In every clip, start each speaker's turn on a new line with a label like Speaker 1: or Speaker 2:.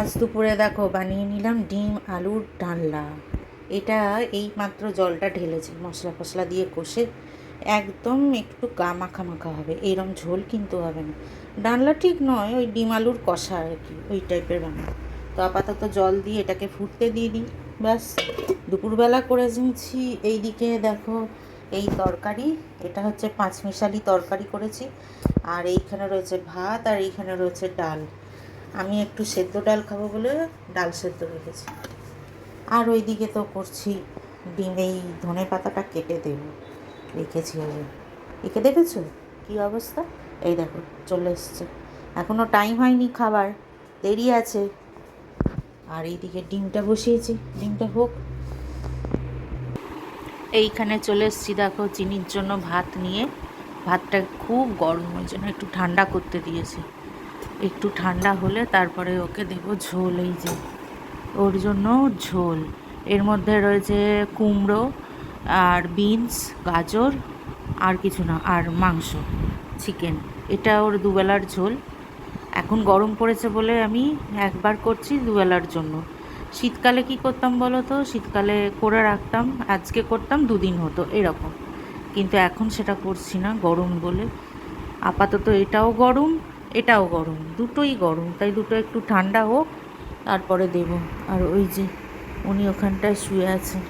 Speaker 1: আজ দুপুরে দেখো বানিয়ে নিলাম ডিম, আলুর ডালনা। এটা এই মাত্র জলটা ঢেলেছি, মশলা ফসলা দিয়ে কষে। একদম একটু গা মাখা মাখা হবে এইরকম ঝোল কিন্তু হবে না। ডালনা ঠিক নয়, ওই ডিম, আলুর কষা আর কি, ওই টাইপের বানাবো তো আপাতত জল দিয়ে এটাকে ফুটতে দিয়ে দিই, ব্যাস। দুপুরবেলা করে নিচ্ছি এইদিকে দেখো এই তরকারি, এটা হচ্ছে পাঁচমিশালি তরকারি করেছি। আর এইখানে রয়েছে ভাত, আর এইখানে রয়েছে ডাল। আমি একটু সেদ্ধ ডাল খাব বলে ডাল সেদ্ধ রেখেছি। আর ওইদিকে তো করছি ডিম, এই ধনে পাতাটা কেটে দেব। রেখেছি ওই। একে দেখেছ কী অবস্থা? এই দেখো, চলে এসছে। এখনও টাইম হয়নি খাবার, দেরি আছে। আর এইদিকে ডিমটা বসিয়েছি, ডিমটা হোক। এইখানে চলে এসেছি, দেখো চিনির জন্য ভাত নিয়ে। ভাতটা খুব গরম, ওই জন্য একটু ঠান্ডা করতে দিয়েছি। একটু ঠান্ডা হলে তারপরে ওকে দেবো ঝোল, এই যে। ওর জন্য ঝোল। এর মধ্যে রয়েছে কুমড়ো আর বিনস, গাজর আর কিছু না, আর মাংস, চিকেন। এটা ওর দুবেলার ঝোল। এখন গরম পড়েছে বলে আমি একবার করছি দুবেলার জন্য। শীতকালে কি করতাম বলো তো? শীতকালে করে রাখতাম, আজকে করতাম, দুদিন হতো, এরকম। কিন্তু এখন সেটা করছি না, গরম বলে। আপাতত এটাও গরম এটাও গরম, দুটোই গরম, তাই দুটো একটু ঠান্ডা হোক, তারপরে দেব। আর ওই যে উনি ওখানটায় শুয়ে আছেন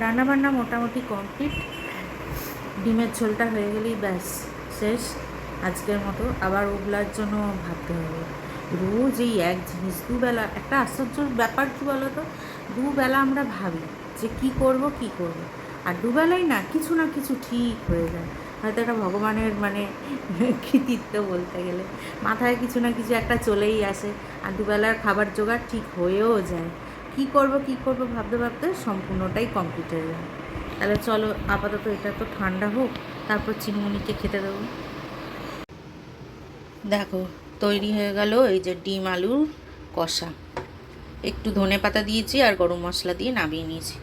Speaker 1: রান্নাবান্না মোটামুটি কমপ্লিট। ডিমের ঝোলটা হয়ে গেলেই ব্যাস, শেষ। আজকের মতো আবার ওগুলার জন্য ভাবতে হবে। রোজ এই এক জিনিস, দুবেলা, একটা আশ্চর্য ব্যাপার কী বলো তো দুবেলা আমরা ভাবি যে কি করব কি করব। আর দুবেলাই না, কিছু না কিছু ঠিক হয়ে যায়। হয়তো এটা ভগবানের মানে কৃতিত্ব বলতে গেলে। মাথায় কিছু না কিছু একটা চলেই আসে আর দুবেলার খাবার জোগাড় ঠিক হয়েও যায়। কি করব কি করব ভাবতে ভাবতে সম্পূর্ণটাই কমপ্লিট যায় তাহলে চলো, আপাতত এটা তো ঠান্ডা হোক, তারপর চিনমুনিকে খেতে দেবো। দেখো, তৈরি হয়ে গেল এই যে ডিম আলুর কষা। একটু ধনে পাতা দিয়েছি আর গরম মশলা দিয়ে নামিয়ে নিয়েছি।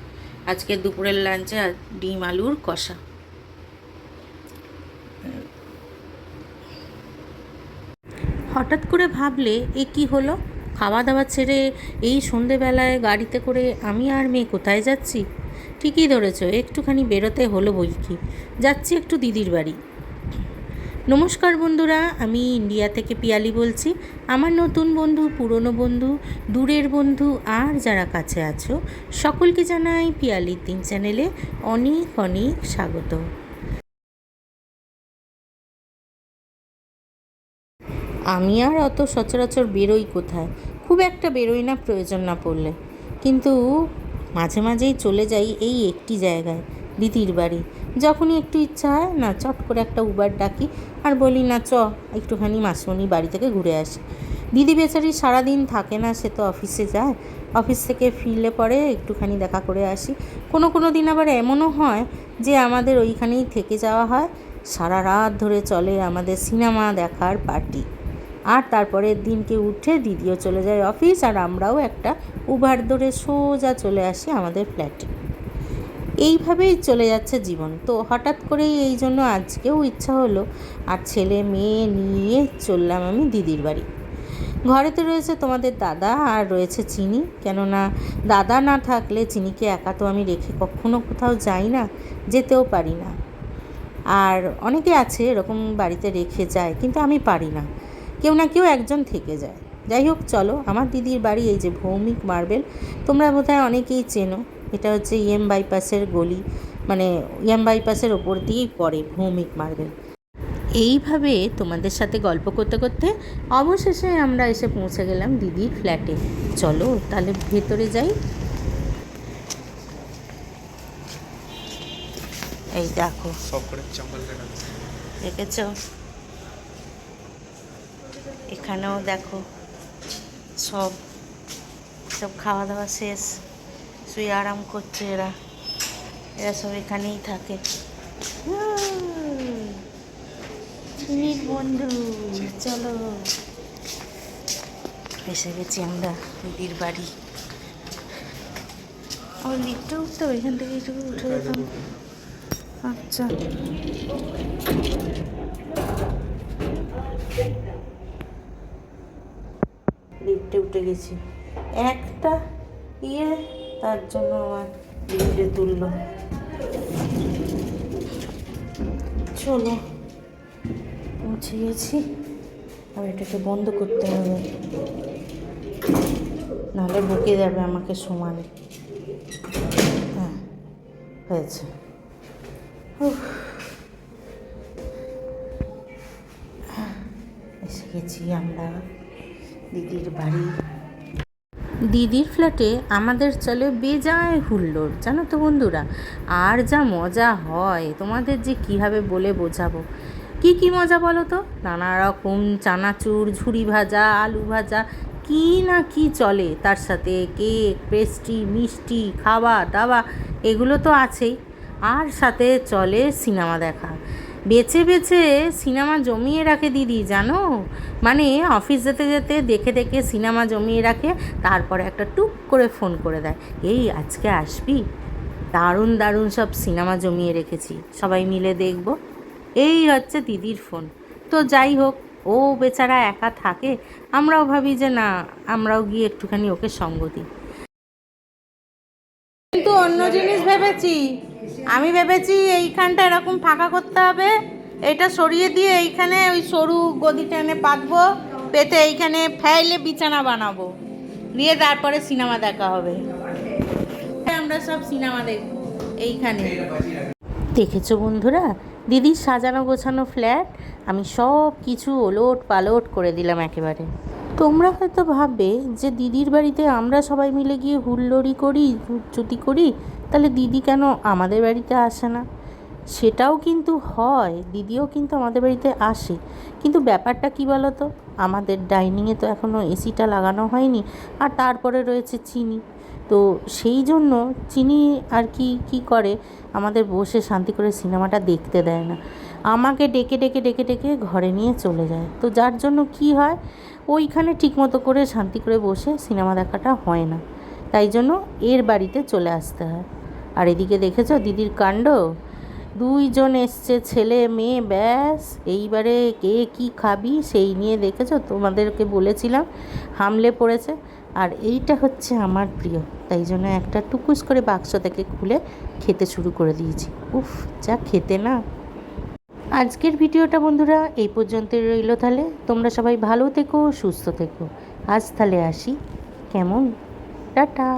Speaker 1: আজকে দুপুরের লাঞ্চে ডিম আলুর কষা। হঠাৎ করে ভাবলে, এ কি হলো? খাওয়া দাওয়া ছেড়ে এই সন্ধেবেলায় গাড়িতে করে আমি আর মেয়ে কোথায় যাচ্ছি? ঠিকই ধরেছ, একটুখানি বেরোতে হলো বই কি। যাচ্ছি একটু দিদির বাড়ি। নমস্কার বন্ধুরা, আমি ইন্ডিয়া থেকে পিয়ালি বলছি। আমার নতুন বন্ধু, পুরনো বন্ধু, দূরের বন্ধু আর যারা কাছে আছো, সকলকে জানাই পিয়ালির দিন চ্যানেলে অনেক অনেক স্বাগত। আমি আর অত সচরাচর বেরোই কোথায়? খুব একটা বেরোই না, প্রয়োজন না পড়লে। কিন্তু মাঝে মাঝেই চলে যাই এই একটি জায়গায়, দিদির বাড়ি। যখনই একটু ইচ্ছা হয়, না, চট করে একটা উবার ডাকি আর বলি, না, চ, একটুখানি মাসুনি বাড়ি থেকে ঘুরে আসি। দিদি বেচারি সারাদিন থাকে না, সে তো অফিসে যায়। অফিস থেকে ফিরলে পরে একটুখানি দেখা করে আসি। কোনো কোনো দিন আবার এমনও হয় যে, আমাদের ওইখানেই থেকে যাওয়া হয়। সারা রাত ধরে চলে আমাদের সিনেমা দেখার পার্টি। আর তারপরের দিনকে উঠে দিদিও চলে যায় অফিস আর আমরাও একটা উবার ধরে সোজা চলে আসি আমাদের ফ্ল্যাটে। এইভাবেই চলে যাচ্ছে জীবন। তো হঠাৎ করেই এই জন্য আজকেও ইচ্ছা হলো আর ছেলে মেয়ে নিয়ে চললাম আমি দিদির বাড়ি। ঘরেতে রয়েছে তোমাদের দাদা আর রয়েছে চিনি। কেননা দাদা না থাকলে চিনিকে একা তো আমি রেখে কখনো কোথাও যাই না, যেতেও পারি না। আর অনেকে আছে এরকম বাড়িতে রেখে যায়, কিন্তু আমি পারি না। কেউ না কেউ একজন থেকে যায়। যাই হোক চলো আমার দিদির বাড়ি এই যে ভৌমিক মার্বেল তোমরা বোধহয় অনেকেই চেনো। এটা হচ্ছে ইএম বাইপাসের গলি মানে ইএম বাইপাসের ওপর দিয়েই পড়ে ভৌমিক মার্বেল। এইভাবে তোমাদের সাথে গল্প করতে করতে অবশেষে আমরা এসে পৌঁছে গেলাম দিদির ফ্ল্যাটে। চলো তাহলে ভেতরে যাই। এই দেখো। দেখেছ এখানেও দেখো সব সব খাওয়া দাওয়া শেষ। শুয়ে আরাম করছে এরা। এরা সব এখানেই থাকে। বন্ধু, চলো। এসে গেছি আমরা দিদির বাড়ি। ও লিফটে উঠতে হবে এখান থেকে একটু উঠে যেতাম। আচ্ছা। লিফটে উঠে গেছি। একটা ইয়ে তার জন্য আমার লিফটে তুললো। চলো, পৌঁছে গেছি। আর এটাকে বন্ধ করতে হবে। নাহলে বকে যাবে আমাকে সমানে। হ্যাঁ হয়েছে। এসে গেছি আমরা। দিদির বাড়ি। দিদির ফ্ল্যাটে আমাদের চলে বেজায় হুল্লোড়, জানো তো বন্ধুরা? আর যা মজা হয়, তোমাদের যে কীভাবে বলে বোঝাবো? কি কি মজা বলো তো? নানা রকম চানাচুর, ঝুড়ি ভাজা, আলু ভাজা, কি না কি চলে? তার সাথে কেক, পেস্ট্রি, মিষ্টি, খাওয়া দাওয়া, এগুলো তো আছেই। আর সাথে চলে সিনেমা দেখা। বেছে বেছে সিনেমা জমিয়ে রাখে দিদি, জানো? মানে অফিস যেতে যেতে দেখে দেখে সিনেমা জমিয়ে রাখে, তারপরে একটা টুক করে ফোন করে দেয়। এই, আজকে আসবি? দারুণ দারুণ, সব সিনেমা জমিয়ে রেখেছি, সবাই মিলে দেখব। এই হচ্ছে দিদির ফোন। তো যাই হোক, ও বেচারা একা থাকে, আমরাও ভাবি যে না, আমরাও গিয়ে একটুখানি ওকে সঙ্গ দিই। কিন্তু অন্য জিনিস ভেবেছি আমি ভেবেছি এইখানটা এরকম ফাঁকা করতে হবে। এটা সরিয়ে দিয়ে এইখানে ওই সরু গদি টেনে পাতবো, পেতে এইখানে ফেলে বিছানা বানাবো। দিয়ে তারপরে সিনেমা দেখা হবে। আমরা সব সিনেমা দেখব এইখানে। দেখেছ বন্ধুরা? দিদির সাজানো গোছানো ফ্ল্যাট, আমি সব কিছু ওলট পালট করে দিলাম একেবারে। তোমরা হয়তো ভাববে যে দিদির বাড়িতে আমরা সবাই মিলে গিয়ে হুল্লোড়ি করি চুটি করি, তাহলে দিদি কেন আমাদের বাড়িতে আসে না? সেটাও কিন্তু হয়, দিদিও কিন্তু আমাদের বাড়িতে আসে। কিন্তু ব্যাপারটা কী বলো তো আমাদের ডাইনিংয়ে তো এখনও এসিটা লাগানো হয়নি, আর তারপরে রয়েছে চিনি। তো সেই জন্য চিনি আর কি কি করে? আমাদের বসে শান্তি করে সিনেমাটা দেখতে দেয় না। আমাকে ডেকে ডেকে ডেকে ডেকে ঘরে নিয়ে চলে যায়। তো যার জন্য কি হয়? ওইখানে ঠিকমতো করে শান্তি করে বসে সিনেমা দেখাটা হয় না। তাই জন্য এর বাড়িতে চলে আসতে হয়। আর এদিকে দেখেছ দিদির কাণ্ড? দুইজন এসছে, ছেলে, মেয়ে, ব্যাস। এইবারে কে কি খাবি সেই নিয়ে দেখেছ? তোমাদেরকে বলেছিলাম, হামলে পড়েছে। আর এইটা হচ্ছে আমার প্রিয়। তাই জন্য একটা টুকুস করে বাক্স থেকে খুলে খেতে শুরু করে দিয়েছি। উফ, যা খেতে না। আজকের ভিডিওটা বন্ধুরা এই পর্যন্তই রইল তাহলে। তোমরা সবাই ভালো থেকো, সুস্থ থেকো। আজ তাহলে আসি। কেমন? টাটা।